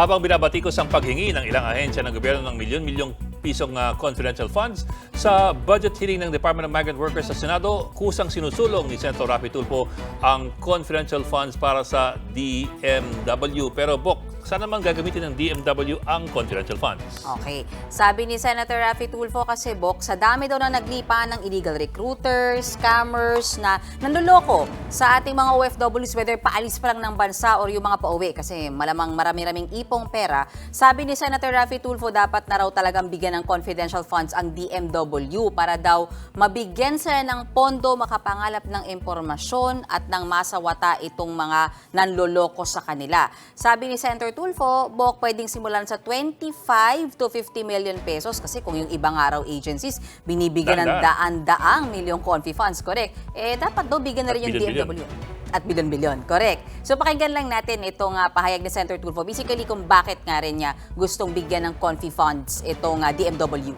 Habang binabatikos ang paghingi ng ilang ahensya ng gobyerno ng milyon-milyong pisong ah, confidential funds sa budget hearing ng Department of Migrant Workers sa Senado, kusang sinusulong ni Senator Rafi Tulfo ang confidential funds para sa DMW. Pero Bok, saan naman gagamitin ng DMW ang confidential funds? Okay. Sabi ni Senator Rafi Tulfo kasi, Bok, sa dami daw na naglipa ng illegal recruiters, scammers na nanloloko sa ating mga OFWs, whether paalis pa lang ng bansa or yung mga pauwi kasi malamang marami-raming ipong pera. Sabi ni Senator Rafi Tulfo, dapat na raw talagang bigyan ng confidential funds ang DMW para daw mabigyan sila ng pondo makapangalap ng impormasyon at ng masawata itong mga nanloloko sa kanila. Sabi ni Senator Tulfo, Bok, pwedeng simulan sa 25 to 50 million pesos kasi kung yung ibang araw agencies binibigyan ng Daan-daan. daan-daang milyong confi funds, correct? Eh, dapat daw bigyan na rin At yung bilyon-bilyon. DMW. At bilyon-bilyon, correct. So pakinggan lang natin itong ah, pahayag ni Senator Tulfo. Basically kung bakit nga rin niya gustong bigyan ng confi funds itong ah, DMW.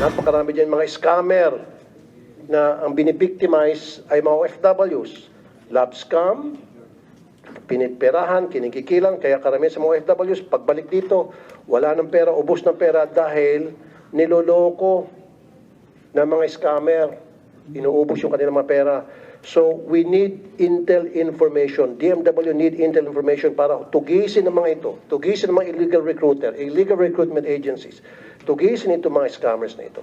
Napakarami dyan mga scammer na ang binibictimize ay mga OFWs. Love scam, piniperahan, kinikikilang, kaya karamihan sa mga OFWs, pagbalik dito, wala ng pera, ubos ng pera dahil niloloko ng mga scammer. Inuubos yung kanilang mga pera. So, we need intel information. DMW need intel information para tugisin ng mga ito. Tugisin ng mga illegal recruiter, illegal recruitment agencies. Tugisin ito mga scammers na ito.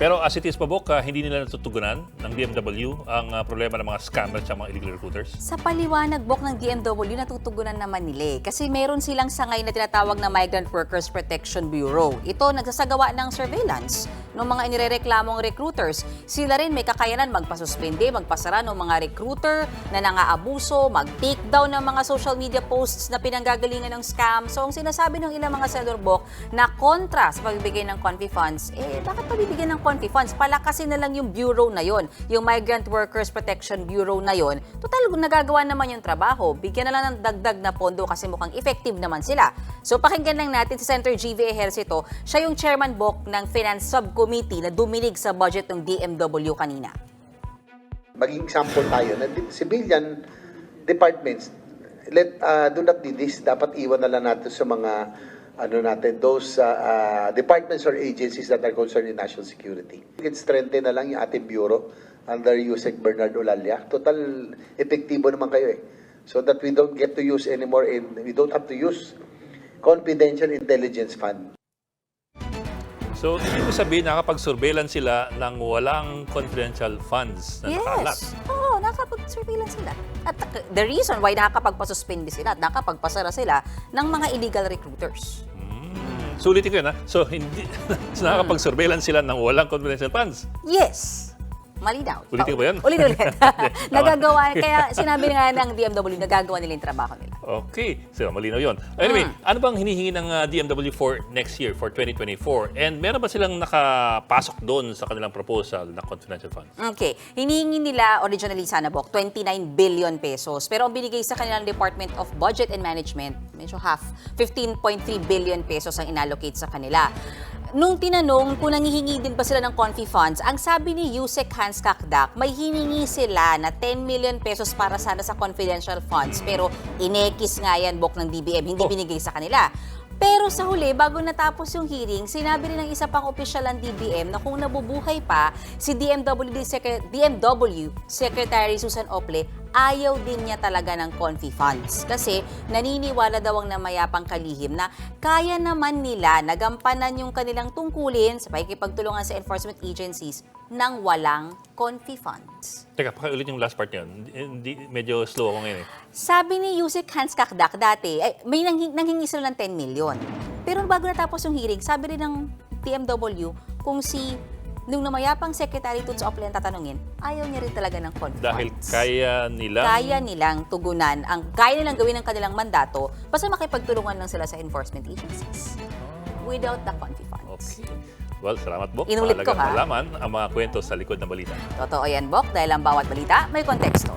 Pero as it is pa, Bok, ah, hindi nila natutugunan ng DMW ang ah, problema ng mga scammers at mga illegal recruiters? Sa paliwanag bok ng DMW, natutugunan naman nila eh. Kasi meron silang sangay na tinatawag na Migrant Workers Protection Bureau. Ito nagsasagawa ng surveillance ng mga inirereklamong recruiters. Sila rin may kakayanan magpasuspende, magpasara ng mga recruiter na nangaabuso, mag-take down ng mga social media posts na pinanggagalingan ng scam. So ang sinasabi ng ilang mga senador bok na kontra sa pagbibigay ng confi funds, eh bakit pabibigyan ng confi funds? Palakasin na lang yung bureau na yon, yung Migrant Workers Protection Bureau na yon. Total, nagagawa naman yung trabaho. Bigyan na lang ng dagdag na pondo kasi mukhang effective naman sila. So pakinggan lang natin si Senator G.V. Ejercito. Siya yung chairman bok ng Finance Subcommittee na duminig sa budget ng DMW kanina. maging example tayo na civilian departments let uh, do not need this. Dapat iwan na lang natin sa mga ano natin those uh, uh, departments or agencies that are concerned in national security. Can strengthen na lang yung ating bureau under Yusek Bernard Olalia. Total epektibo naman kayo eh. So that we don't get to use anymore in we don't have to use confidential intelligence fund So, ibig ko sabihin, nakapag-surveillance sila ng walang confidential funds na nakalat. Yes. Oo, nakapag-surveillance sila. At the reason why nakapagpasuspindi sila at nakapagpasara sila ng mga illegal recruiters. Sulitin ko yun, ha? So, hindi, so nakakapag-surveillance sila ng walang confidential funds. Yes. Malinaw. Ulitin ko ba yan? Ulit-ulit. nagagawa, kaya sinabi nga ng DMW, nagagawa nila yung trabaho nila. Okay. So, malinaw yun. Anyway, Hmm. ano bang hinihingi ng uh, DMW for next year, for 2024? And meron ba silang nakapasok doon sa kanilang proposal na confidential funds? Okay. Hinihingi nila originally sana Bok, 29 billion pesos. Pero ang binigay sa kanilang Department of Budget and Management, medyo half, 15.3 billion pesos ang inallocate sa kanila. Nung tinanong kung nangihingi din ba sila ng confi funds, ang sabi ni Yusek Hans Kakdak, may hiningi sila na 10 million pesos para sana sa confidential funds. Pero inekis nga yan, Bok, ng DBM, hindi Oh. binigay sa kanila. Pero sa huli, bago natapos yung hearing, sinabi rin ng isa pang opisyal ng DBM na kung nabubuhay pa si DMW, Secre- DMW Secretary Susan Ople, ayaw din niya talaga ng confi funds. Kasi naniniwala daw ang namayapang kalihim na kaya naman nila nagampanan yung kanilang tungkulin sa pakikipagtulungan sa enforcement agencies ng walang confi funds. Teka, pakiulit yung last part yun. Hindi, medyo slow ako ngayon eh. Sabi ni Yusek Hans Kakdak dati, ay, may nanghi- nanghingi sila ng 10 million. Pero bago natapos yung hearing, sabi rin ng TMW kung si nung namayapang Secretary Tuts Ople ang tatanungin, ayaw niya rin talaga ng confi Dahil kaya nila... Kaya nilang tugunan, ang kaya nilang gawin ng kanilang mandato, basta makipagtulungan lang sila sa enforcement agencies. Without the confi funds. Okay. Well, salamat, Bok. Inulit ko, ha? malaman ang mga kwento sa likod ng balita. Totoo yan, Bok, dahil ang bawat balita may konteksto.